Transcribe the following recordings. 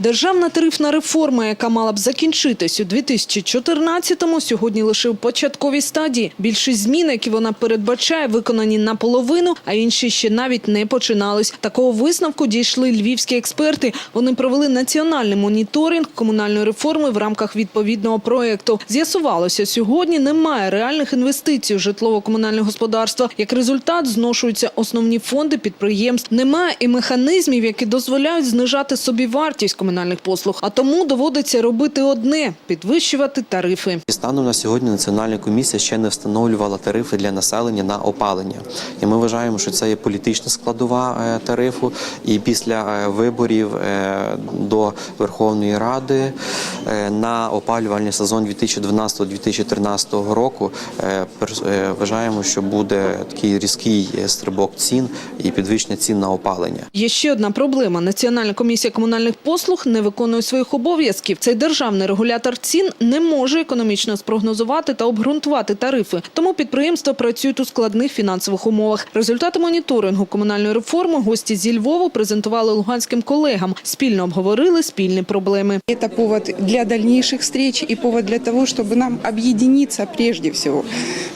Державна тарифна реформа, яка мала б закінчитись у 2014-му, сьогодні лише у початковій стадії. Більшість змін, які вона передбачає, виконані наполовину, а інші ще навіть не починались. Такого висновку дійшли львівські експерти. Вони провели національний моніторинг комунальної реформи в рамках відповідного проєкту. З'ясувалося, сьогодні немає реальних інвестицій у житлово-комунальне господарство. Як результат, зношуються основні фонди підприємств. Немає і механізмів, які дозволяють знижати собі вартість комунальних послуг. А тому доводиться робити одне – підвищувати тарифи. Станом на сьогодні Національна комісія ще не встановлювала тарифи для населення на опалення. І ми вважаємо, що це є політична складова е, тарифу. І після е, виборів е, до Верховної Ради на опалювальний сезон 2012-2013 року вважаємо, що буде такий різкий стрибок цін і підвищення цін на опалення. Є ще одна проблема. Національна комісія комунальних послуг не виконує своїх обов'язків. Цей державний регулятор цін не може економічно спрогнозувати та обґрунтувати тарифи. Тому підприємства працюють у складних фінансових умовах. Результати моніторингу комунальної реформи гості зі Львову презентували луганським колегам. Спільно обговорили спільні проблеми. Это повод для дальнейших встреч и повод для того, чтобы нам объединиться прежде всего.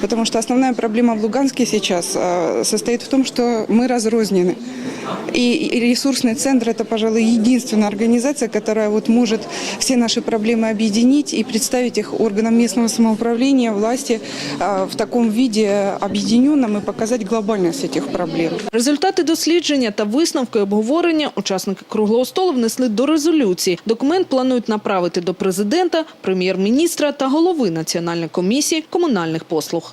Потому что основная проблема в Луганске сейчас э, состоит в том, что мы разрознены. И и ресурсный центр – это, пожалуй, единственная организация, которая вот может все наши проблемы объединить и представить их органам местного самоуправления, власти э, в таком виде объединенном и показать глобальность этих проблем. Результати дослідження та висновки обговорення учасники круглого столу внесли до резолюції. Документ планують направити до президента, прем'єр-міністра та голови Національної комісії комунальних послуг.